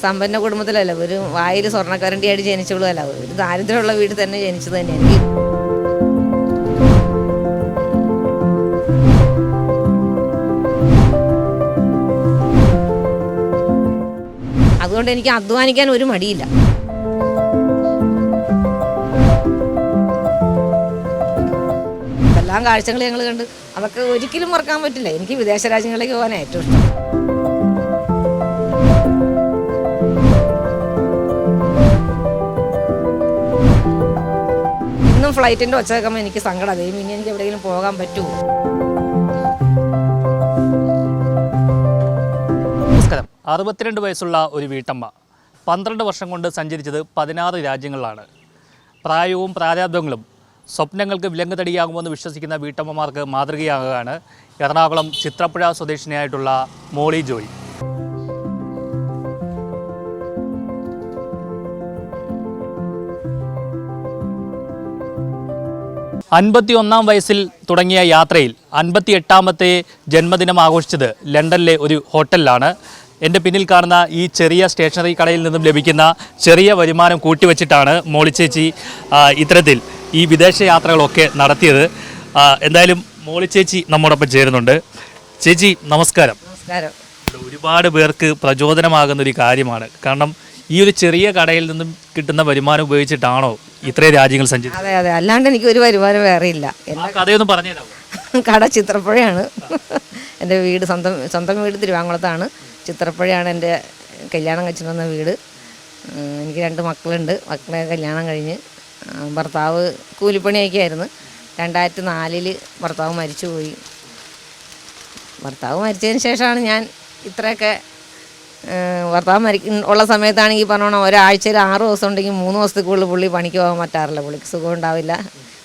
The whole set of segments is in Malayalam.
സമ്പന്ന കുടുംബത്തിലല്ല ഒരു വായിൽ സ്വർണക്കരണ്ടിയായിട്ട് ജനിച്ചവളുമല്ല. ഒരു ദാരിദ്ര്യമുള്ള വീട്ടിൽ തന്നെ ജനിച്ചത് തന്നെയാണ് അതുകൊണ്ട് എനിക്ക് അധ്വാനിക്കാൻ ഒരു മടിയില്ല. എല്ലാം കാഴ്ചകൾ ഞങ്ങൾ കണ്ട് അതൊക്കെ ഒരിക്കലും മറക്കാൻ പറ്റില്ല. എനിക്ക് വിദേശ രാജ്യങ്ങളിലേക്ക് പോകാൻ ഏറ്റവും ഇഷ്ടം. ഫ്ലൈറ്റിന്റെ ഒച്ച കേൾക്കുമ്പോൾ എനിക്ക് സങ്കടം. ദൈവം ഇനി എനിക്ക് എവിടെയെങ്കിലും പോകാൻ പറ്റുമോ നമസ്കാരം. അറുപത്തിരണ്ട് വയസ്സുള്ള ഒരു വീട്ടമ്മ പന്ത്രണ്ട് വർഷം കൊണ്ട് സഞ്ചരിച്ചത് പതിനാറ് രാജ്യങ്ങളിലാണ്. പ്രായവും പ്രാരാബ്ദങ്ങളും സ്വപ്നങ്ങൾക്ക് വിലങ്ങ് തടിയാകുമെന്ന് വിശ്വസിക്കുന്ന വീട്ടമ്മമാർക്ക് മാതൃകയാകുകയാണ് എറണാകുളം ചിത്രപ്പുഴ സ്വദേശിനിയായിട്ടുള്ള മോളി ജോയ്. അൻപത്തി ഒന്നാം വയസ്സിൽ തുടങ്ങിയ യാത്രയിൽ അൻപത്തി എട്ടാമത്തെ ജന്മദിനം ആഘോഷിച്ചത് ലണ്ടനിലെ ഒരു ഹോട്ടലിലാണ്. എന്റെ പിന്നിൽ കാണുന്ന ഈ ചെറിയ സ്റ്റേഷനറി കടയിൽ നിന്നും ലഭിക്കുന്ന ചെറിയ വരുമാനം കൂട്ടിവെച്ചിട്ടാണ് മോളിച്ചേച്ചി ഇത്തരത്തിൽ ഈ വിദേശ യാത്രകളൊക്കെ നടത്തിയത്. എന്തായാലും മോളിച്ചേച്ചി നമ്മോടൊപ്പം ചേരുന്നുണ്ട്. ചേച്ചി നമസ്കാരം. നമസ്കാരം. ഒരുപാട് പേർക്ക് പ്രചോദനമാകുന്ന ഒരു കാര്യമാണ്. കാരണം ഈ ഒരു ചെറിയ കടയിൽ നിന്നും കിട്ടുന്ന വരുമാനം ഉപയോഗിച്ചിട്ടാണോ ഇത്രയും രാജ്യങ്ങൾ സഞ്ചരിച്ചത്? അതെ അതെ. അല്ലാണ്ട് എനിക്ക് ഒരു വരുമാനം വേറെ ഇല്ല. ആ കഥയൊന്നും പറഞ്ഞുതരാമോ കട ചിത്രപ്പുഴയാണ്. എന്റെ വീട് സ്വന്തം സ്വന്തം വീട് തിരുവാങ്കുളത്താണ്. ചിത്രപ്പുഴയാണ് എന്റെ കല്യാണം കഴിച്ചു വന്ന വീട്. എനിക്ക് രണ്ട് മക്കളുണ്ട്. മക്കളെ കല്യാണം കഴിഞ്ഞ് ഭർത്താവ് കൂലിപ്പണിയൊക്കെ ആയിരുന്നു രണ്ടായിരത്തി നാലിൽ ഭർത്താവ് മരിച്ചുപോയി. ഭർത്താവ് മരിച്ചതിന് ശേഷമാണ് ഞാൻ ഇത്രയൊക്കെ ഭർത്താവ് മരിക്ക ഉള്ള സമയത്താണെങ്കിൽ പറഞ്ഞോണം ഒരാഴ്ചയിൽ ആറ് ദിവസം ഉണ്ടെങ്കിൽ മൂന്ന് ദിവസത്തിൽ കൂടുതൽ പുള്ളി പണിക്ക് പോകാൻ പറ്റാറില്ല. പുള്ളിക്ക് സുഖം ഉണ്ടാവില്ല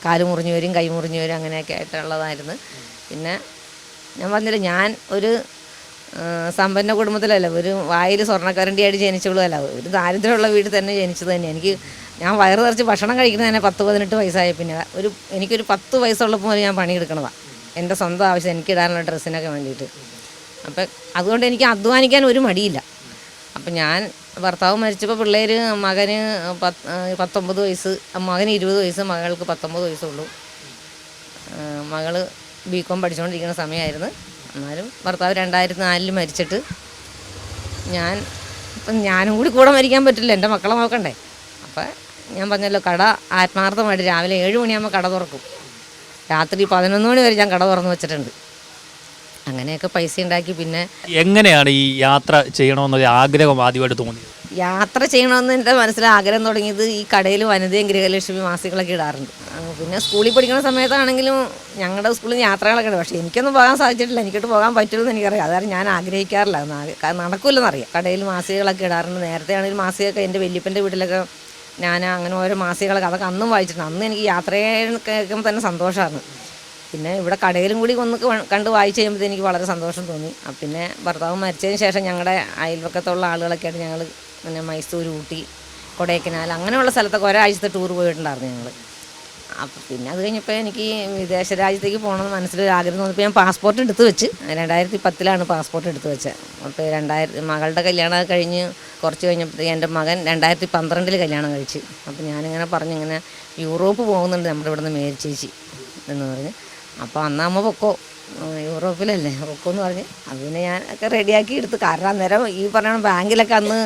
കാൽ മുറിഞ്ഞു വരും കൈ മുറിഞ്ഞു വരും അങ്ങനെയൊക്കെ ആയിട്ടുള്ളതായിരുന്നു. പിന്നെ ഞാൻ പറഞ്ഞില്ല ഞാൻ ഒരു സമ്പന്ന കുടുംബത്തിലല്ല ഒരു വായിൽ സ്വർണക്കരണ്ടിയായിട്ട് ജനിച്ചവളുമല്ല. ഒരു ദാരിദ്ര്യമുള്ള വീട്ടിൽ തന്നെ ജനിച്ചത് തന്നെ എനിക്ക് ഞാൻ വയറ് നിറച്ച് ഭക്ഷണം കഴിക്കുന്നത് തന്നെ പത്ത് പതിനെട്ട് വയസ്സായ പിന്നെ ഒരു എനിക്കൊരു പത്ത് വയസ്സുള്ളപ്പോൾ ഞാൻ പണിയെടുക്കണതാണ് എന്റെ സ്വന്തം ആവശ്യം എനിക്കിടാനുള്ള ഡ്രസ്സിനൊക്കെ വേണ്ടിയിട്ട്. അപ്പം അതുകൊണ്ട് എനിക്ക് അധ്വാനിക്കാൻ ഒരു മടിയില്ല. അപ്പം ഞാൻ ഭർത്താവ് മരിച്ചപ്പോൾ പിള്ളേർ മകന് പത്ത് പത്തൊമ്പത് വയസ്സ് മകന് ഇരുപത് വയസ്സ് മകൾക്ക് പത്തൊമ്പത് വയസ്സുള്ളൂ. മകൾ ബി കോം പഠിച്ചുകൊണ്ടിരിക്കുന്ന സമയമായിരുന്നു എന്നാലും ഭർത്താവ് രണ്ടായിരത്തി നാലിൽ മരിച്ചിട്ട് ഞാൻ ഇപ്പം ഞാനും കൂടി കൂടെ മരിക്കാൻ പറ്റില്ല എന്റെ മക്കളെ നോക്കണ്ടേ. അപ്പം ഞാൻ പറഞ്ഞല്ലോ കട ആത്മാർത്ഥമായിട്ട് രാവിലെ ഏഴ് മണിയാകുമ്പോൾ കട തുറക്കും. രാത്രി പതിനൊന്ന് മണി വരെ ഞാൻ കട തുറന്ന് വെച്ചിട്ടുണ്ട്. അങ്ങനെയൊക്കെ പൈസ ഉണ്ടാക്കി പിന്നെ എങ്ങനെയാണ് ഈ യാത്ര ചെയ്യണമെന്നൊരു ആഗ്രഹം ആദ്യമായിട്ട് തോന്നിയത്? യാത്ര ചെയ്യണമെന്ന് എന്റെ മനസ്സിൽ ആഗ്രഹം തുടങ്ങിയത് ഈ കടയിൽ വനിതയും ഗൃഹലക്ഷ്മി മാസികളൊക്കെ ഇടാറുണ്ട്. പിന്നെ സ്കൂളിൽ പഠിക്കുന്ന സമയത്താണെങ്കിലും ഞങ്ങളുടെ സ്കൂളിൽ യാത്രകളൊക്കെ ഉണ്ട്. പക്ഷേ എനിക്കൊന്നും പോകാൻ സാധിച്ചിട്ടില്ല. എനിക്കിട്ട് പോകാൻ പറ്റുമെന്ന് എനിക്കറിയാം. അതാണ് ഞാൻ ആഗ്രഹിക്കാറില്ല. നടക്കില്ലെന്നറിയാം കടയിൽ മാസികകളൊക്കെ ഇടാറുണ്ട്. നേരത്തെ ആണെങ്കിൽ മാസികയൊക്കെ എന്റെ വല്യപ്പന്റെ വീട്ടിലൊക്കെ ഞാൻ അങ്ങനെ ഓരോ മാസികകളൊക്കെ അതൊക്കെ അന്നും വായിച്ചിട്ടുണ്ട്. അന്ന് എനിക്ക് യാത്രയെ കേൾക്കുമ്പോൾ തന്നെ സന്തോഷമാണ് പിന്നെ ഇവിടെ കടയിലും കൂടി ഒന്ന് കണ്ട് വായിച്ചു കഴിയുമ്പോൾ എനിക്ക് വളരെ സന്തോഷം തോന്നി. പിന്നെ ഭർത്താവ് മരിച്ചതിന് ശേഷം ഞങ്ങളുടെ അയൽവക്കത്തുള്ള ആളുകളൊക്കെയായിട്ട് ഞങ്ങൾ പിന്നെ മൈസൂർ ഊട്ടി കൊടൈക്കനാൽ അങ്ങനെയുള്ള സ്ഥലത്തൊക്കെ ഒരാഴ്ചത്തെ ടൂർ പോയിട്ടുണ്ടായിരുന്നു ഞങ്ങൾ അപ്പം പിന്നെ അത് കഴിഞ്ഞപ്പോൾ എനിക്ക് വിദേശ രാജ്യത്തേക്ക് പോകണമെന്ന് മനസ്സിലൊരു ആഗ്രഹം തോന്നിയപ്പോൾ ഞാൻ പാസ്പോർട്ട് എടുത്തു വെച്ച്. രണ്ടായിരത്തി പത്തിലാണ് പാസ്പോർട്ട് എടുത്തു വെച്ചത് അപ്പോൾ രണ്ടായിരത്തി മകളുടെ കല്യാണം കഴിഞ്ഞ് കുറച്ച് കഴിഞ്ഞപ്പോഴത്തേക്ക് എന്റെ മകൻ രണ്ടായിരത്തി പന്ത്രണ്ടിൽ കല്യാണം കഴിച്ച്. അപ്പോൾ ഞാനിങ്ങനെ പറഞ്ഞിങ്ങനെ യൂറോപ്പ് പോകുന്നുണ്ട് നമ്മുടെ ഇവിടെ മേരി ചേച്ചി എന്ന് പറഞ്ഞ്. അപ്പോൾ അന്ന് അമ്മ പൊക്കോ യൂറോപ്പിലല്ലേ പൊക്കോ എന്ന് പറഞ്ഞ്. അത് പിന്നെ ഞാൻ ഒക്കെ റെഡിയാക്കി എടുത്ത്. കാരണം അന്നേരം ഈ പറഞ്ഞ ബാങ്കിലൊക്കെ അന്ന്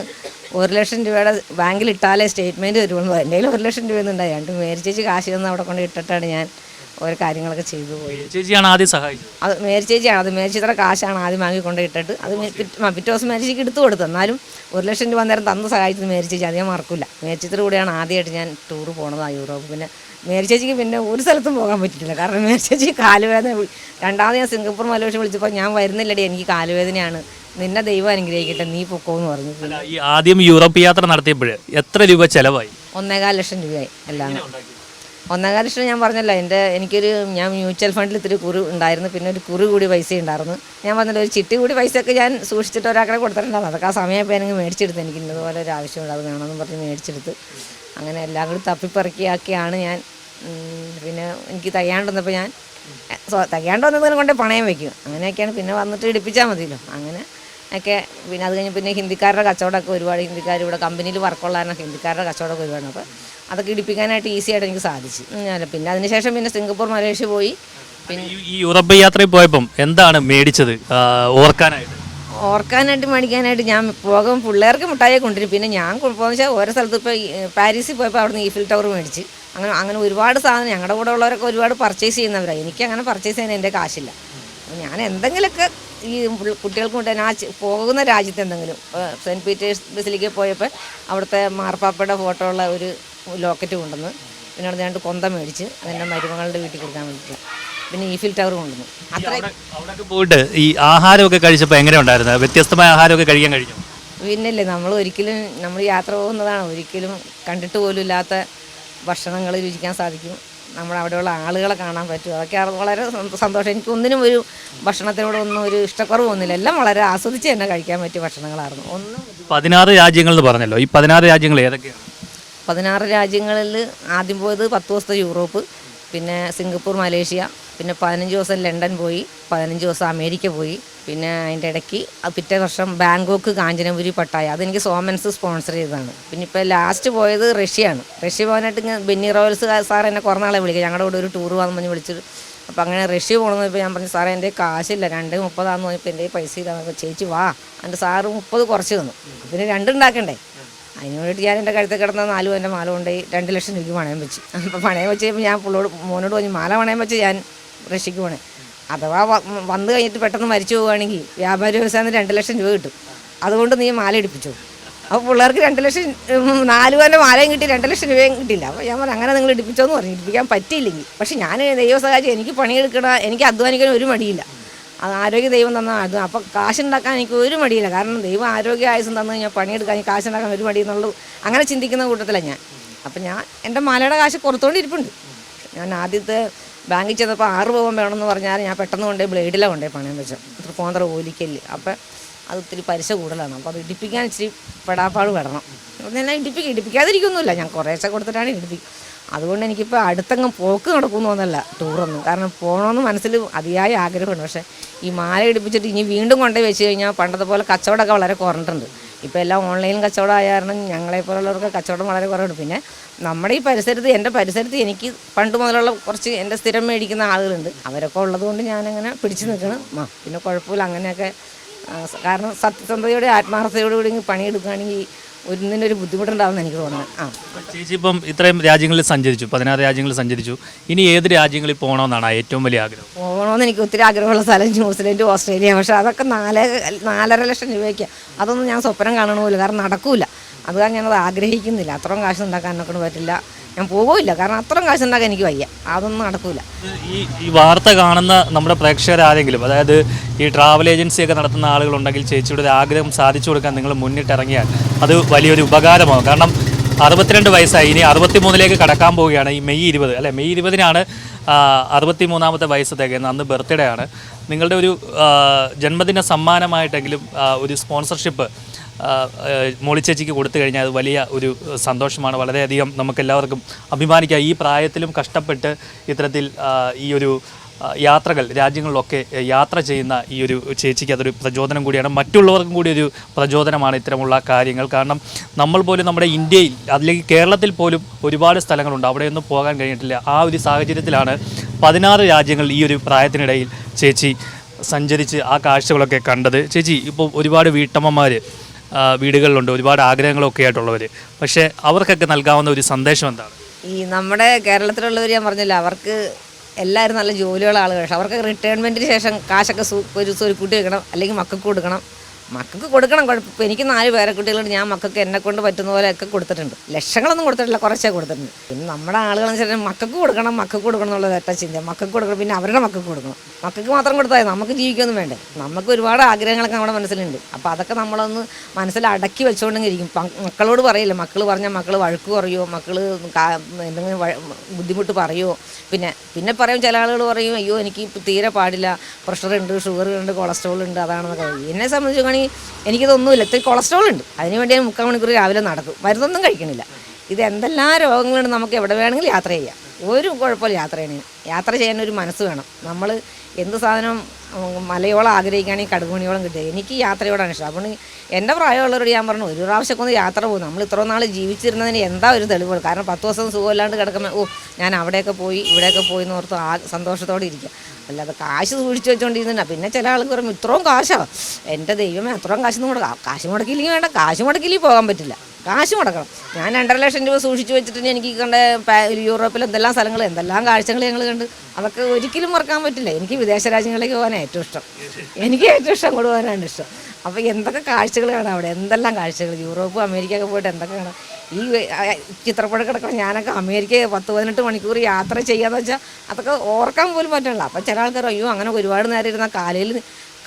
ഒരു ലക്ഷം രൂപയുടെ ബാങ്കിൽ ഇട്ടാലേ സ്റ്റേറ്റ്മെന്റ് വരുള്ളൂ. എന്റെ ഒരു ലക്ഷം രൂപയൊന്നും ഉണ്ടായി. രണ്ട് മേരിച്ചേച്ച് കാശ് തന്ന് അവിടെ കൊണ്ട് ഇട്ടിട്ടാണ് ഞാൻ ഓരോ കാര്യങ്ങളൊക്കെ ചെയ്തു പോയി. ചേച്ചിയാണ് ആദ്യം സഹായിച്ചത്. അത് മേരിച്ചേച്ചിയാണ് അത് മേരിച്ചിത്ര കാശാണ് ആദ്യം വാങ്ങി കൊണ്ട് ഇട്ടിട്ട് അത് പിറ്റ്- ആ, പിറ്റേ ദിവസം മേരിച്ചേച്ചിക്ക് എടുത്തു കൊടുത്തു. എന്നാലും ഒരു ലക്ഷം രൂപ നേരം തന്ന് സഹായിച്ചത് മേരിച്ചേച്ചി അധികം മറക്കില്ല മേരിച്ചിത്ര കൂടെയാണ് ആദ്യമായിട്ട് ഞാൻ ടൂർ പോണത് ആ യൂറോപ്പ്. പിന്നെ മേരി ചേച്ചിക്ക് പിന്നെ ഒരു സ്ഥലത്തും പോകാൻ പറ്റിയിട്ടില്ല. കാരണം മേരി ചേച്ചി കാലുവേദന വി- രണ്ടാമത് ഞാൻ സിംഗപ്പൂർ മലേഷ്യ വിളിച്ചപ്പോൾ ഞാൻ വരുന്നില്ലടി എനിക്ക് കാലുവേദനയാണ്. നിന്നെ ദൈവം അനുഗ്രഹിക്കട്ടെ നീ പൊക്കോ എന്ന് പറഞ്ഞു. അല്ല, ഈ ആദ്യം യൂറോപ്പ് യാത്ര നടത്തിയപ്പോൾ എത്ര രൂപ ചെലവായി? ഒന്നേകാൽ ലക്ഷം രൂപയായി എല്ലാം ഒന്നേകാൽ ലക്ഷം ഞാൻ പറഞ്ഞല്ലോ എന്റെ എനിക്കൊരു ഞാൻ മ്യൂച്വൽ ഫണ്ടിൽ ഇത്തിരി കുറി ഉണ്ടായിരുന്നു പിന്നെ ഒരു കുറി കൂടി പൈസ ഉണ്ടായിരുന്നു. ഞാൻ പറഞ്ഞല്ലോ ഒരു ചിട്ടി കൂടി പൈസ ഒക്കെ ഞാൻ സൂക്ഷിച്ചിട്ട് ഒരാൾക്കെ കൊടുത്തിട്ടുണ്ടായിരുന്നു. അതൊക്കെ ആ സമയപ്പോൾ എനിക്ക് മേടിച്ചെടുത്ത്. എനിക്ക് ഇന്നതുപോലെ ഒരു ആവശ്യമുണ്ട് അത് വേണമെന്ന് പറഞ്ഞ് മേടിച്ചെടുത്ത്. അങ്ങനെ എല്ലാം കൂടി തപ്പിപ്പറക്കിയാക്കിയാണ് ഞാൻ പിന്നെ എനിക്ക് തയ്യാണ്ട് വന്നപ്പോൾ ഞാൻ തയ്യാണ്ട് വന്നതിനെ കൊണ്ട് പണയം വയ്ക്കും അങ്ങനെയൊക്കെയാണ് പിന്നെ വന്നിട്ട് ഇടിപ്പിച്ചാൽ മതിയല്ലോ. അങ്ങനെ ഒക്കെ പിന്നെ അത് കഴിഞ്ഞ് പിന്നെ ഹിന്ദിക്കാരുടെ കച്ചവടമൊക്കെ ഒരുപാട്. ഹിന്ദിക്കാർ ഇവിടെ കമ്പനിയിൽ വർക്കുള്ള ഹിന്ദിക്കാരുടെ കച്ചവടമൊക്കെ ഒരുപാട്. അപ്പോൾ അതൊക്കെ ഇടിപ്പിക്കാനായിട്ട് ഈസി ആയിട്ട് എനിക്ക് സാധിച്ചു. പിന്നെ അതിനുശേഷം പിന്നെ സിംഗപ്പൂർ മലേഷ്യ പോയി. പിന്നെ ഈ- യൂറോപ്പ് യാത്രയിൽ പോയപ്പം എന്താണ് മേടിച്ചത്? ഓർക്കാനായിട്ട്. ഓർക്കാനായിട്ട് മേടിക്കാനായിട്ട് ഞാൻ പോകും. പിള്ളേർക്ക് മിഠായി കൊണ്ടുവരും. പിന്നെ ഞാൻ പോകുന്ന വെച്ചാൽ ഓരോ സ്ഥലത്ത് ഇപ്പോൾ പാരീസിൽ പോയപ്പോൾ അവിടുന്ന് ഈഫിൽ ടവർ മേടിച്ച്. അങ്ങനെ അങ്ങനെ ഒരുപാട് സാധനം ഞങ്ങളുടെ കൂടെ ഉള്ളവരൊക്കെ ഒരുപാട് പർച്ചേസ് ചെയ്യുന്നവരാണ് എനിക്ക് അങ്ങനെ പർച്ചേസ് ചെയ്യാൻ എന്റെ കാശില്ല. അപ്പോൾ ഞാൻ എന്തെങ്കിലുമൊക്കെ ഈ കുട്ടികൾക്ക് കൊണ്ട് ആ പോകുന്ന രാജ്യത്ത് എന്തെങ്കിലും സെന്റ് പീറ്റേഴ്സ് ബസിലേക്ക് പോയപ്പോൾ അവിടുത്തെ മാർപ്പാപ്പയുടെ ഫോട്ടോ ഉള്ള ഒരു ലോക്കറ്റ് കൊണ്ടുവന്ന് പിന്നെ അവിടെ രണ്ട് കൊന്ത മേടിച്ച് അതെന്റെ മരുമകളുടെ വീട്ടിൽ കൊടുക്കാൻ വേണ്ടിയിട്ട് പിന്നെ ഈഫിൽ ടവർ കൊണ്ടുവന്നു. അത്ര പോയിട്ട് ഈ ആഹാരമൊക്കെ കഴിച്ചപ്പോൾ എങ്ങനെ ഉണ്ടായിരുന്നു? വ്യത്യസ്തമായ ആഹാരമൊക്കെ കഴിക്കാൻ കഴിഞ്ഞു? പിന്നല്ലേ നമ്മൾ ഒരിക്കലും നമ്മൾ യാത്ര പോകുന്നതാണ് ഒരിക്കലും കണ്ടിട്ട് പോലും ഇല്ലാത്ത ഭക്ഷണങ്ങൾ രുചിക്കാൻ സാധിക്കും. നമ്മൾ അവിടെയുള്ള ആളുകളെ കാണാൻ പറ്റും. അതൊക്കെ വളരെ സന്തോഷം. എനിക്കൊന്നിനും ഒരു ഭക്ഷണത്തിനോടൊന്നും ഒരു ഇഷ്ടക്കുറവ് ഒന്നുമില്ല എല്ലാം വളരെ ആസ്വദിച്ച് തന്നെ കഴിക്കാൻ പറ്റിയ ഭക്ഷണങ്ങളായിരുന്നു. ഒന്നും പതിനാറ് രാജ്യങ്ങൾ എന്ന് പറഞ്ഞല്ലോ. ഈ പതിനാറ് രാജ്യങ്ങൾ ഏതൊക്കെയാണ്? പതിനാറ് രാജ്യങ്ങളിൽ ആദ്യം പോയത് പത്ത് ദിവസത്തെ യൂറോപ്പ് പിന്നെ സിംഗപ്പൂർ മലേഷ്യ പിന്നെ പതിനഞ്ച് ദിവസം ലണ്ടൻ പോയി പതിനഞ്ച് ദിവസം അമേരിക്ക പോയി. പിന്നെ അതിന്റെ ഇടയ്ക്ക് പിറ്റേ വർഷം ബാങ്കോക്ക് കാഞ്ചനപുരി പട്ടായ. അതെനിക്ക് സോമൻസ് സ്പോൺസർ ചെയ്തതാണ്. പിന്നെ ഇപ്പോൾ ലാസ്റ്റ് പോയത് റഷ്യയാണ്. റഷ്യ പോകാനായിട്ട് ഇങ്ങനെ ബെന്നി റോയൽസ് സാർ എന്നെ കുറേ നാളെ വിളിക്കുക ഞങ്ങളുടെ കൂടെ ഒരു ടൂർ പോകാൻ പറഞ്ഞ് വിളിച്ചിട്ട് അപ്പോൾ അങ്ങനെ റഷ്യ പോകണമെന്ന് ഇപ്പോൾ ഞാൻ പറഞ്ഞു സാറേ എന്റെ കാശില്ല. രണ്ട് മുപ്പതാന്ന് പറഞ്ഞപ്പോൾ എന്റെ പൈസ ഇല്ലാന്നപ്പോൾ ചേച്ചി വാ. എന്റെ സാറ് മുപ്പത് കുറച്ച് തന്നു. പിന്നെ രണ്ടുണ്ടാക്കണ്ടേ അതിന് വേണ്ടിയിട്ട് ഞാൻ എന്റെ കഴുത്തിൽ കിടന്ന നാലും എന്റെ മാല കൊണ്ടുപോയി രണ്ട് ലക്ഷം രൂപയ്ക്ക് പണയം വെച്ച്. അപ്പോൾ പണയം വെച്ച് ഞാൻ പുള്ളോട് മോനോട് പറഞ്ഞു മാല പണയം വെച്ച് ഞാൻ റഷ്യക്ക് പോണേ അഥവാ വന്നു കഴിഞ്ഞിട്ട് പെട്ടെന്ന് മരിച്ചു പോവുകയാണെങ്കിൽ വ്യാപാരി വ്യവസായം രണ്ട് ലക്ഷം രൂപ കിട്ടും. അതുകൊണ്ട് നീ മാല എടുപ്പിച്ചു അപ്പോൾ പിള്ളേർക്ക് രണ്ട് ലക്ഷം നാല് പേരുടെ മാലയും കിട്ടി രണ്ട് ലക്ഷം രൂപയും കിട്ടില്ല. അപ്പോൾ ഞാൻ പറഞ്ഞു അങ്ങനെ നിങ്ങൾ ഇടിപ്പിച്ചോന്ന് പറഞ്ഞു. ഇടിപ്പിക്കാൻ പറ്റിയില്ലെങ്കിൽ. പക്ഷേ ഞാൻ ദൈവ സഹായിച്ചു എനിക്ക് പണിയെടുക്കണ എനിക്ക് അധ്വാനിക്കാൻ ഒരു മടിയില്ല. അത് ആരോഗ്യ ദൈവം തന്ന അത്. അപ്പോൾ കാശുണ്ടാക്കാൻ എനിക്ക് ഒരു മടിയില്ല. കാരണം ദൈവം ആരോഗ്യ ആയുസം തന്നു കഴിഞ്ഞാൽ പണിയെടുക്കാൻ കാശുണ്ടാക്കാൻ ഒരു മടി എന്നുള്ളൂ അങ്ങനെ ചിന്തിക്കുന്ന കൂട്ടത്തിലാണ് ഞാൻ. അപ്പം ഞാൻ എന്റെ മാലയുടെ കാശ് പുറത്തോണ്ടിരിപ്പുണ്ട് ഞാൻ ആദ്യത്തെ ബാങ്കിൽ ചെന്നപ്പോൾ ആറ് വേണം വേണമെന്ന് പറഞ്ഞാൽ ഞാൻ പെട്ടെന്ന് കൊണ്ടേ ബ്ലേഡിലാണ് കൊണ്ടേ പണയം വെച്ചത്. തൃപ്പൂണിത്തറ ഓലിക്കൽ അപ്പം അത് ഒത്തിരി പലിശ കൂടുതലാണ്. അപ്പോൾ അത് ഇടിപ്പിക്കാൻ ഇച്ചിരി പെടാപ്പാട് പെടണം എന്നാൽ ഇടിപ്പിക്കും ഇടിപ്പിക്കാതിരിക്കൊന്നുമില്ല. ഞാൻ കുറേശ്ശെ കൊടുത്തിട്ടാണ് ഇടിപ്പിക്കും അതുകൊണ്ട് എനിക്കിപ്പോൾ അടുത്തങ്ങ് പോക്ക് നടക്കുമെന്നൊന്നല്ല ടൂറൊന്നും. കാരണം പോകണമെന്ന് മനസ്സിൽ അതിയായ ആഗ്രഹമുണ്ട് പക്ഷേ ഈ മാല ഇടിപ്പിച്ചിട്ട് ഇനി വീണ്ടും കൊണ്ടുപോയി വെച്ച് കഴിഞ്ഞാൽ പണ്ടത്തെ പോലെ കച്ചവടമൊക്കെ വളരെ കുറഞ്ഞിട്ടുണ്ട്. ഇപ്പോൾ എല്ലാം ഓൺലൈൻ കച്ചവടം ആയ കാരണം ഞങ്ങളെപ്പോലുള്ളവർക്ക് കച്ചവടം വളരെ കുറവുണ്ട് പിന്നെ നമ്മുടെ ഈ പരിസരത്ത് എന്റെ പരിസരത്ത് എനിക്ക് പണ്ട് മുതലുള്ള കുറച്ച് എന്റെ സ്ഥിരം മേടിക്കുന്ന ആളുകളുണ്ട്. അവരൊക്കെ ഉള്ളതുകൊണ്ട് ഞാനങ്ങനെ പിടിച്ചു നിൽക്കണം. ആ പിന്നെ കുഴപ്പമില്ല. അങ്ങനെയൊക്കെ കാരണം സത്യസന്ധതയോടെ ആത്മാർത്ഥതയോടുകൂടി പണിയെടുക്കുകയാണെങ്കിൽ ഒന്നിനൊരു ബുദ്ധിമുട്ടുണ്ടാവുമെന്ന് എനിക്ക് തോന്നുന്നത് ആ. ചേച്ചി ഇപ്പം ഇത്രയും രാജ്യങ്ങളിൽ സഞ്ചരിച്ചു പതിനാറ് രാജ്യങ്ങളിൽ സഞ്ചരിച്ചു. ഇനി ഏത് രാജ്യങ്ങളിൽ പോകണമെന്നാണ് ഏറ്റവും വലിയ ആഗ്രഹം? പോകണമെന്ന് എനിക്ക് ഒത്തിരി ആഗ്രഹമുള്ള സ്ഥലം ന്യൂസിലൻഡ് ഓസ്ട്രേലിയ. പക്ഷേ അതൊക്കെ നാല് നാലര ലക്ഷം രൂപയ്ക്ക്. അതൊന്നും ഞാൻ സ്വപ്നം കാണണമില്ല കാരണം നടക്കൂല. അത് ഞാനത് ആഗ്രഹിക്കുന്നില്ല. അത്രയും കാശ് ഉണ്ടാക്കാനൊക്കെ പറ്റില്ല. ഞാൻ പോകില്ല കാരണം അത്രയും കാശ് ഉണ്ടാക്കാൻ എനിക്ക് വയ്യ. അതൊന്നും നടക്കൂല. ഈ ഈ വാർത്ത കാണുന്ന നമ്മുടെ പ്രേക്ഷകരാരെങ്കിലും അതായത് ഈ ട്രാവൽ ഏജൻസിയൊക്കെ നടത്തുന്ന ആളുകളുണ്ടെങ്കിൽ ചേച്ചിയുടെ ഒരു ആഗ്രഹം സാധിച്ചു കൊടുക്കാൻ നിങ്ങൾ മുന്നിട്ടിറങ്ങിയാൽ അത് വലിയൊരു ഉപകാരമാകും. കാരണം അറുപത്തിരണ്ട് വയസ്സായി. ഇനി അറുപത്തി മൂന്നിലേക്ക് കടക്കാൻ പോവുകയാണ് ഈ മെയ് ഇരുപത്. അല്ലെ? മെയ് ഇരുപതിനാണ് അറുപത്തി മൂന്നാമത്തെ വയസ്സ് തികയുന്നത്. അന്ന് ബർത്ത്ഡേ ആണ്. നിങ്ങളുടെ ഒരു ജന്മദിന സമ്മാനമായിട്ടെങ്കിലും ഒരു സ്പോൺസർഷിപ്പ് മോളി ചേച്ചിക്ക് കൊടുത്തു കഴിഞ്ഞാൽ അത് വലിയ ഒരു സന്തോഷമാണ്. വളരെയധികം നമുക്കെല്ലാവർക്കും അഭിമാനിക്കാം. ഈ പ്രായത്തിലും കഷ്ടപ്പെട്ട് ഇത്തരത്തിൽ ഈ ഒരു യാത്രകൾ രാജ്യങ്ങളിലൊക്കെ യാത്ര ചെയ്യുന്ന ഈ ഒരു ചേച്ചിക്ക് അതൊരു പ്രചോദനം കൂടിയാണ്. മറ്റുള്ളവർക്കും കൂടി ഒരു പ്രചോദനമാണ് ഇത്തരമുള്ള കാര്യങ്ങൾ. കാരണം നമ്മൾ പോലും നമ്മുടെ ഇന്ത്യയിൽ അതിലേക്ക് കേരളത്തിൽ പോലും ഒരുപാട് സ്ഥലങ്ങളുണ്ട്. അവിടെയൊന്നും പോകാൻ കഴിഞ്ഞിട്ടില്ല. ആ ഒരു സാഹചര്യത്തിലാണ് പതിനാറ് രാജ്യങ്ങൾ ഈ ഒരു പ്രായത്തിനിടയിൽ ചേച്ചി സഞ്ചരിച്ച് ആ കാഴ്ചകളൊക്കെ കണ്ടത്. ചേച്ചി ഇപ്പോൾ ഒരുപാട് വീട്ടമ്മമാർ വീടുകളിലുണ്ട്. ഒരുപാട് ആഗ്രഹങ്ങളൊക്കെ ആയിട്ടുള്ളവർ പക്ഷേ അവർക്കൊക്കെ നൽകാവുന്ന ഒരു സന്ദേശം എന്താണ്? ഈ നമ്മുടെ കേരളത്തിലുള്ളവർ ഞാൻ പറഞ്ഞില്ല അവർക്ക് എല്ലാവരും നല്ല ജോലിയുള്ള ആളുകൾ പക്ഷേ അവർക്ക് റിട്ടയർമെന്റിന് ശേഷം കാശൊക്കെ സു ഒരു കൂട്ടി വെക്കണം അല്ലെങ്കിൽ മക്കൾക്ക് കൊടുക്കണം. മക്കൾക്ക് കൊടുക്കണം കുഴപ്പം. എനിക്ക് നാല് പേരെ കുട്ടികളുണ്ട്. ഞാൻ മക്കൾക്ക് എന്നെ കൊണ്ട് പറ്റുന്ന പോലെയൊക്കെ കൊടുത്തിട്ടുണ്ട്. ലക്ഷങ്ങളൊന്നും കൊടുത്തിട്ടില്ല കുറച്ചേ കൊടുത്തിട്ടുണ്ട്. പിന്നെ നമ്മുടെ ആളുകളെന്ന് വെച്ചാൽ മക്കൾക്ക് കൊടുക്കണം മക്കൾക്ക് കൊടുക്കണം എന്നുള്ളത് ഒറ്റ ചിന്ത. മക്കൾക്ക് കൊടുക്കണം പിന്നെ അവരുടെ മക്കൾക്ക് കൊടുക്കണം. മക്കൾക്ക് മാത്രം കൊടുത്താൽ നമുക്ക് ജീവിക്കൊന്നും വേണ്ടേ. നമുക്ക് ഒരുപാട് ആഗ്രഹങ്ങളൊക്കെ നമ്മുടെ മനസ്സിലുണ്ട്. അപ്പോൾ അതൊക്കെ നമ്മളൊന്ന് മനസ്സിൽ അടക്കി വെച്ചുകൊണ്ടെങ്കിൽ ഇരിക്കും മക്കളോട് പറയില്ല മക്കൾ പറഞ്ഞാൽ മക്കൾ വഴക്ക് കുറയോ മക്കൾ എന്തെങ്കിലും ബുദ്ധിമുട്ട് പറയുമോ പിന്നെ പിന്നെ പറയും ചില ആളുകൾ പറയും അയ്യോ എനിക്ക് തീരെ പാടില്ല. പ്രഷർ ഉണ്ട് കൊളസ്ട്രോൾ ഉണ്ട് അതാണെന്നൊക്കെ എന്നെ സംബന്ധിച്ചാണെങ്കിൽ എനിക്കിതൊന്നുമില്ല. ഇത്തിരി കൊളസ്ട്രോൾ ഉണ്ട്. അതിന് വേണ്ടി ഞാൻ മുക്കാൽ മണിക്കൂർ രാവിലെ നടക്കും. മരുന്നൊന്നും കഴിക്കണില്ല. ഇത് എന്തെല്ലാം രോഗങ്ങളുണ്ട് നമുക്ക് എവിടെ വേണമെങ്കിലും യാത്ര ചെയ്യാം. ഒരു കുഴപ്പമില്ല യാത്ര ചെയ്യണേ യാത്ര ചെയ്യാൻ ഒരു മനസ്സ് വേണം. നമ്മൾ എന്ത് സാധനം മലയോളം ആഗ്രഹിക്കുകയാണെങ്കിൽ കടുകുമണിയോളം കിട്ടുക. എനിക്ക് യാത്രയോടാണ് ഇഷ്ടം. അതുകൊണ്ട് എന്റെ പ്രായമുള്ളവരോട് ഞാൻ പറഞ്ഞു ഒരു പ്രാവശ്യമൊക്കെ ഒന്ന് യാത്ര പോകും. നമ്മൾ ഇത്ര നാൾ ജീവിച്ചിരുന്നതിന് എന്താ ഒരു തെളിവുകൾ? കാരണം പത്ത് ദിവസം സുഖമില്ലാണ്ട് കിടക്കുമ്പോൾ ഓ ഞാൻ അവിടെയൊക്കെ പോയി ഇവിടെയൊക്കെ പോയി എന്ന് ഓർത്ത് ആ സന്തോഷത്തോടെ ഇരിക്കുക. അല്ലാതെ കാശ് സൂക്ഷിച്ച് വെച്ചുകൊണ്ടിരുന്നില്ല പിന്നെ ചില ആൾക്ക് പറയും ഇത്രയും കാശാണ് എന്റെ ദൈവമേ അത്രയും കാശ് മുടക്കാം കാശ് മുടക്കിയില്ലെങ്കിൽ വേണ്ട. കാശ് മുടക്കിയില്ലെങ്കിൽ പോകാൻ പറ്റില്ല. കാശ് മുടക്കണം. ഞാൻ രണ്ടര ലക്ഷം രൂപ സൂക്ഷിച്ചു വെച്ചിട്ട് എനിക്ക് കണ്ട യൂറോപ്പിൽ എന്തെല്ലാം സ്ഥലങ്ങൾ എന്തെല്ലാം കാഴ്ചകൾ ഞങ്ങൾ കണ്ട് അതൊക്കെ ഒരിക്കലും മറക്കാൻ പറ്റില്ല. എനിക്ക് വിദേശ രാജ്യങ്ങളിലേക്ക് പോകാൻ ഏറ്റവും ഇഷ്ടം. എനിക്ക് ഏറ്റവും ഇഷ്ടം അങ്ങോട്ട് ഇഷ്ടം. അപ്പോൾ എന്തൊക്കെ കാഴ്ചകൾ കാണാം അവിടെ? എന്തെല്ലാം കാഴ്ചകൾ യൂറോപ്പ് അമേരിക്ക ഒക്കെ പോയിട്ട് എന്തൊക്കെ കാണാം? ഈ ചിത്രപ്പുഴ കിടക്കണം ഞാനൊക്കെ അമേരിക്ക പത്ത് പതിനെട്ട് മണിക്കൂർ യാത്ര ചെയ്യാന്ന് വെച്ചാൽ അതൊക്കെ ഓർക്കാൻ പോലും പറ്റില്ല അപ്പം ചില ആൾക്കാർ അയ്യോ അങ്ങനെ ഒരുപാട് നേരം ഇരുന്ന കാലയിൽ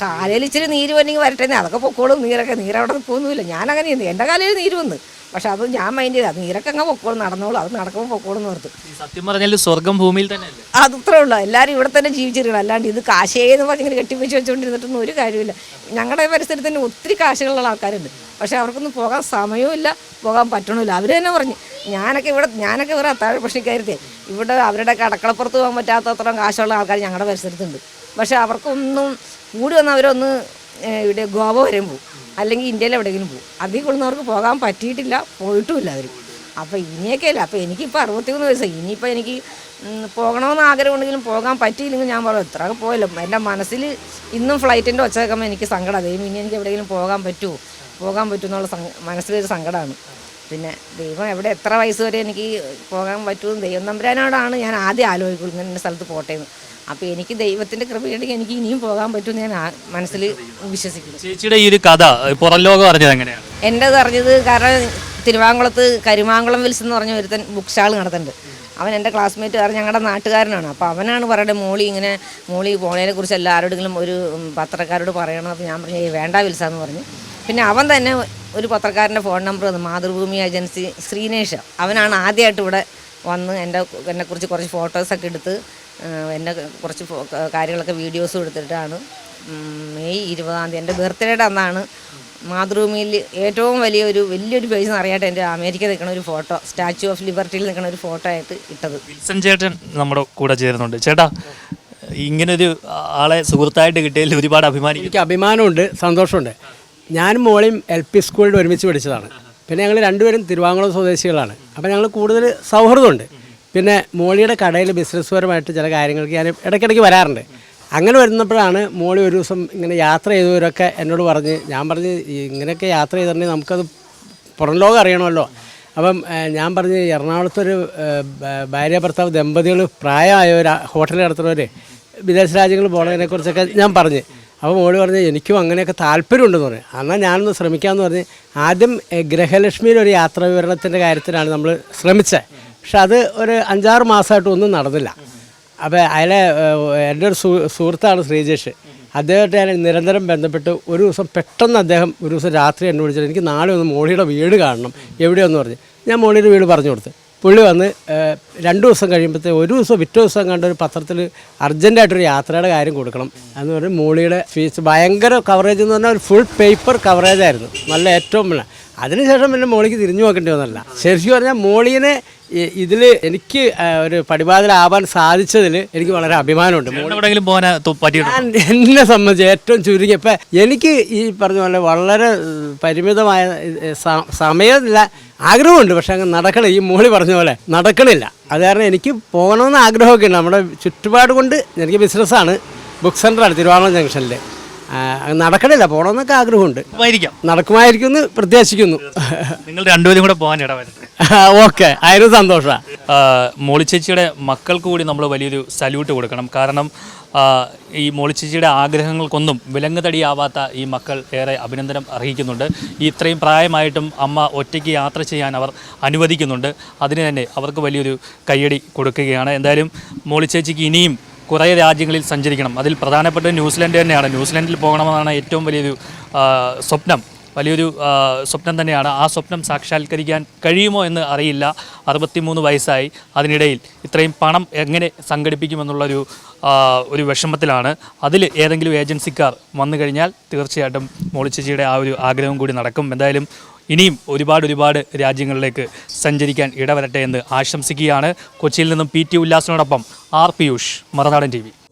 കാലയിൽ ഇച്ചിരി നീര് വന്നെങ്കിൽ വരട്ടെ അതൊക്കെ പൊക്കോളും നീരൊക്കെ നീരവിടെ നിൽക്കൊന്നുമില്ല ഞാൻ ചെയ്യുന്നു എന്റെ കാലയിൽ നീര് വന്ന്. പക്ഷെ അത് ഞാൻ മൈൻഡ് ചെയ്താൽ നീരൊക്കെ അങ്ങ് പൊക്കോളും നടന്നോളൂ അത് നടക്കുമ്പോൾ പൊക്കോളും എന്ന് ഈ സത്യം പറഞ്ഞാൽ സ്വർഗം ഭൂമിയിൽ തന്നെയല്ലേ? അതത്രേ ഉള്ളൂ. എല്ലാവരും ഇവിടെ തന്നെ ജീവിച്ചിരിക്കണം. അല്ലാണ്ട് ഇത് കാശേന്ന് പറഞ്ഞ് ഇങ്ങനെ കെട്ടിപ്പിച്ച് വെച്ചുകൊണ്ടിരുന്നിട്ടൊന്നും ഒരു കാര്യമില്ല ഞങ്ങളുടെ പരിസരത്ത് തന്നെ ഒത്തിരി കാശുകളുള്ള ആൾക്കാരുണ്ട്. പക്ഷെ അവർക്കൊന്നും പോകാൻ സമയവുമില്ല പോകാൻ പറ്റണമില്ല. അവർ തന്നെ പറഞ്ഞു ഞാനൊക്കെ ഇവിടെ ഞാനൊക്കെ ഇവിടെ അത്താഴ പ്രശ്നക്കാരത്തെ ഇവിടെ അവരുടെ കടക്കളപ്പുറത്ത് പോകാൻ പറ്റാത്തത്രയും കാശുള്ള ആൾക്കാർ ഞങ്ങളുടെ പരിസരത്തുണ്ട്. പക്ഷെ അവർക്കൊന്നും കൂടി വന്ന് അവരൊന്ന് ഇവിടെ ഗോവ വരെയും പോകും അല്ലെങ്കിൽ ഇന്ത്യയിൽ എവിടെയെങ്കിലും പോകും അതിൽ കൊള്ളുന്നവർക്ക് പോകാൻ പറ്റിയിട്ടില്ല പോയിട്ടുമില്ല അവർ അപ്പോൾ ഇനിയൊക്കെ അല്ല അപ്പോൾ എനിക്കിപ്പോൾ അറുപത്തിമൂന്ന് വയസ്സായി. ഇനിയിപ്പോൾ എനിക്ക് പോകണമെന്ന് ആഗ്രഹമുണ്ടെങ്കിലും പോകാൻ പറ്റിയില്ലെങ്കിൽ ഞാൻ പറയും ഇത്ര പോയല്ലോ. എന്റെ മനസ്സിൽ ഇന്നും ഫ്ലൈറ്റിന്റെ ഒച്ച കേൾക്കുമ്പോൾ എനിക്ക് സങ്കടം. ദൈവം ഇനി എനിക്ക് എവിടെയെങ്കിലും പോകാൻ പറ്റുമോ പോകാൻ പറ്റുമെന്നുള്ള മനസ്സിലൊരു സങ്കടമാണ് പിന്നെ ദൈവം എവിടെ എത്ര വയസ്സ് വരെ എനിക്ക് പോകാൻ പറ്റുമെന്ന് ദൈവം തമ്പുരാനോടാണ് ഞാൻ ആദ്യം ആലോചിക്കുള്ളൂ ഇങ്ങനെ സ്ഥലത്ത് പോട്ടേന്ന്. അപ്പോൾ എനിക്ക് ദൈവത്തിന്റെ കൃപയുണ്ടെങ്കിൽ എനിക്ക് ഇനിയും പോകാൻ പറ്റുമെന്ന് ഞാൻ മനസ്സിൽ വിശ്വസിക്കുന്നു. ചേച്ചിയുടെ ഈ ഒരു കഥ പുറം ലോകം അറിഞ്ഞത് എങ്ങനെയാണ്? എന്റെ അറിഞ്ഞത് കാരണം തിരുവാങ്കുളത്ത് കരുമാങ്കുളം വിൽസ് എന്ന് പറഞ്ഞ ഒരുത്തൻ ബുക്ക് സ്റ്റാൾ നടത്തുന്നുണ്ട്. അവൻ എന്റെ ക്ലാസ്മേറ്റ് കാരണം ഞങ്ങളുടെ നാട്ടുകാരനാണ്. അപ്പോൾ അവനാണ് പറയുന്നത് മോളി ഇങ്ങനെ മോളി പോണേനെ കുറിച്ച് എല്ലാവരോടെങ്കിലും ഒരു പത്രക്കാരോട് പറയണം അപ്പോൾ ഞാൻ പറഞ്ഞു വേണ്ട വേണ്ട വിൽസാന്ന് പറഞ്ഞു. പിന്നെ അവൻ തന്നെ ഒരു പത്രക്കാരന്റെ ഫോൺ നമ്പർ തന്നു മാതൃഭൂമി ഏജൻസി ശ്രീനേഷ്. അവനാണ് ആദ്യമായിട്ട് ഇവിടെ വന്ന് എന്റെ എന്നെക്കുറിച്ച് കുറച്ച് ഫോട്ടോസൊക്കെ എടുത്ത് എന്നെ കുറച്ച് കാര്യങ്ങളൊക്കെ വീഡിയോസും എടുത്തിട്ടാണ്. മെയ് ഇരുപതാം തീയതി എന്റെ ബർത്ത്ഡേയുടെ അന്നാണ് മാതൃഭൂമിയിൽ ഏറ്റവും വലിയൊരു വലിയൊരു പേജ് അറിയാട്ട് എന്റെ അമേരിക്ക നിൽക്കുന്ന ഒരു ഫോട്ടോ സ്റ്റാച്യു ഓഫ് ലിബർട്ടിയിൽ നിൽക്കുന്ന ഒരു ഫോട്ടോ ആയിട്ട് ഇട്ടത്. വിൽസൺ ചേട്ടൻ നമ്മുടെ കൂടെ ചേരുന്നുണ്ട്. ചേട്ടാ ഇങ്ങനൊരു ആളെ സുഹൃത്തായിട്ട് കിട്ടിയതിൽ ഒരുപാട് അഭിമാനം എനിക്ക് അഭിമാനമുണ്ട് സന്തോഷമുണ്ട്. ഞാനും മോളെയും എൽ പി സ്കൂളിൽ ഒരുമിച്ച് പഠിച്ചതാണ്. പിന്നെ ഞങ്ങൾ രണ്ടുപേരും തിരുവാങ്കുളം സ്വദേശികളാണ്. അപ്പോൾ ഞങ്ങൾ കൂടുതൽ സൗഹൃദമുണ്ട്. പിന്നെ മോളിയുടെ കടയിൽ ബിസിനസ്സുപരമായിട്ട് ചില കാര്യങ്ങൾക്ക് ഞാൻ ഇടയ്ക്കിടയ്ക്ക് വരാറുണ്ട്. അങ്ങനെ വരുന്നപ്പോഴാണ് മോളി ഒരു ദിവസം ഇങ്ങനെ യാത്ര ചെയ്തവരൊക്കെ എന്നോട് പറഞ്ഞ് ഞാൻ പറഞ്ഞ് "ഈ ഇങ്ങനെയൊക്കെ യാത്ര ചെയ്തിട്ടുണ്ടെങ്കിൽ നമുക്കത് പുറം ലോകം അറിയണമല്ലോ. അപ്പം ഞാൻ പറഞ്ഞ് എറണാകുളത്തൊരു ഭാര്യ ഭർത്താവ് ദമ്പതികൾ പ്രായമായ ഒരു ഹോട്ടൽ നടത്തുന്നവർ വിദേശ രാജ്യങ്ങളിൽ പോകുന്നതിനെക്കുറിച്ചൊക്കെ ഞാൻ പറഞ്ഞ്. അപ്പോൾ മോൾ പറഞ്ഞ് എനിക്കും അങ്ങനെയൊക്കെ താല്പര്യമുണ്ടെന്ന് പറഞ്ഞു. എന്നാൽ ഞാനൊന്ന് ശ്രമിക്കാമെന്ന് പറഞ്ഞ് ആദ്യം ഏഹ്, ഗൃഹലക്ഷ്മിയിൽ ഒരു യാത്രാ വിവരണത്തിന്റെ കാര്യത്തിലാണ് നമ്മൾ ശ്രമിച്ചത്. പക്ഷെ അത് ഒരു അഞ്ചാറ് മാസമായിട്ട് ഒന്നും നടന്നില്ല. അപ്പോൾ ഏഹ്, എന്റെ ഒരു സുഹൃത്താണ് ശ്രീജേഷ്. അദ്ദേഹത്തെ ഞാൻ നിരന്തരം ബന്ധപ്പെട്ട് ഒരു ദിവസം പെട്ടെന്ന് അദ്ദേഹം ഒരു ദിവസം രാത്രി എന്നെ വിളിച്ചിട്ട് എനിക്ക് നാളെ ഒന്ന് മോളിയുടെ വീട് കാണണം. എവിടെയെന്ന് പറഞ്ഞ്. ഞാൻ മോളിയുടെ വീട് പറഞ്ഞു കൊടുത്ത്. പുള്ളി വന്ന് രണ്ട് ദിവസം കഴിയുമ്പോഴത്തെ ഒരു ദിവസം പിറ്റേ ദിവസം കണ്ട ഒരു പത്രത്തിൽ അർജന്റായിട്ടൊരു യാത്രയുടെ കാര്യം കൊടുക്കണം എന്ന് പറഞ്ഞ് മോളിയുടെ ഫീസ് ഭയങ്കര കവറേജ് എന്ന് പറഞ്ഞാൽ ഒരു ഫുൾ പേപ്പർ കവറേജായിരുന്നു നല്ല ഏറ്റവും അതിനുശേഷം പിന്നെ മോളിക്ക് തിരിഞ്ഞു നോക്കേണ്ടി വന്നല്ല ശരിക്കും പറഞ്ഞാൽ മോളിനെ ഇതിൽ എനിക്ക് ഒരു പടിവാതിലാവാൻ സാധിച്ചതിൽ എനിക്ക് വളരെ അഭിമാനമുണ്ട്. എന്നെ സംബന്ധിച്ച് ഏറ്റവും ചുരുങ്ങി ഇപ്പം എനിക്ക് ഈ പറഞ്ഞ പോലെ വളരെ പരിമിതമായ സമയമില്ല ആഗ്രഹമുണ്ട്. പക്ഷെ അങ്ങ് നടക്കണ ഈ മോളി പറഞ്ഞ പോലെ നടക്കണില്ല. അത് കാരണം എനിക്ക് പോകണമെന്ന് ആഗ്രഹമൊക്കെ ഉണ്ട്. നമ്മുടെ ചുറ്റുപാട് കൊണ്ട് എനിക്ക് ബിസിനസ്സാണ് ബുക്ക് സെന്ററാണ് തിരുവാറ ജംഗ്ഷനിൽ നടക്കണില്ല പോകണമെന്നൊക്കെ ആഗ്രഹമുണ്ട്. നടക്കുമായിരിക്കും. എന്ന് പ്രത്യാശിക്കുന്നു. നിങ്ങൾ രണ്ടുപേരും കൂടെ പോകാൻ ഇടവരുന്നത് ഓക്കെ. ആയിരുന്നു സന്തോഷമാണ് മോളിച്ചേച്ചിയുടെ മക്കൾക്ക് കൂടി നമ്മൾ വലിയൊരു സല്യൂട്ട് കൊടുക്കണം. കാരണം ഈ മോളിച്ചേച്ചിയുടെ ആഗ്രഹങ്ങൾക്കൊന്നും വിലങ്ങുതടിയാവാത്ത ഈ മക്കൾ ഏറെ അഭിനന്ദനം അർഹിക്കുന്നുണ്ട്. ഈ ഇത്രയും പ്രായമായിട്ടും അമ്മ ഒറ്റയ്ക്ക് യാത്ര ചെയ്യാൻ അവർ അനുവദിക്കുന്നുണ്ട്. അതിന് തന്നെ അവർക്ക് വലിയൊരു കയ്യടി കൊടുക്കുകയാണ്. എന്തായാലും മോളിച്ചേച്ചിക്ക് ഇനിയും കുറേ രാജ്യങ്ങളിൽ സഞ്ചരിക്കണം. അതിൽ പ്രധാനപ്പെട്ട ന്യൂസിലൻഡ് തന്നെയാണ്. ന്യൂസിലൻഡിൽ പോകണമെന്നാണ് ഏറ്റവും വലിയൊരു സ്വപ്നം. വലിയൊരു സ്വപ്നം തന്നെയാണ്. ആ സ്വപ്നം സാക്ഷാത്കരിക്കാൻ കഴിയുമോ എന്ന് അറിയില്ല. അറുപത്തിമൂന്ന് വയസ്സായി അതിനിടയിൽ. ഇത്രയും പണം എങ്ങനെ സംഘടിപ്പിക്കുമെന്നുള്ളൊരു ഒരു വിഷമത്തിലാണ്. അതിൽ ഏതെങ്കിലും ഏജൻസിക്കാർ വന്നു കഴിഞ്ഞാൽ തീർച്ചയായിട്ടും മോളിച്ചേച്ചിയുടെ ആ ഒരു ആഗ്രഹം കൂടി നടക്കും. എന്തായാലും ഇനിയും ഒരുപാട് ഒരുപാട് രാജ്യങ്ങളിലേക്ക് സഞ്ചരിക്കാൻ ഇടവരട്ടെ എന്ന് ആശംസിക്കുകയാണ്. കൊച്ചിയിൽ നിന്നും പി ടി ഉല്ലാസിനോടൊപ്പം ആർ പിയൂഷ് മറുനാടൻ ടി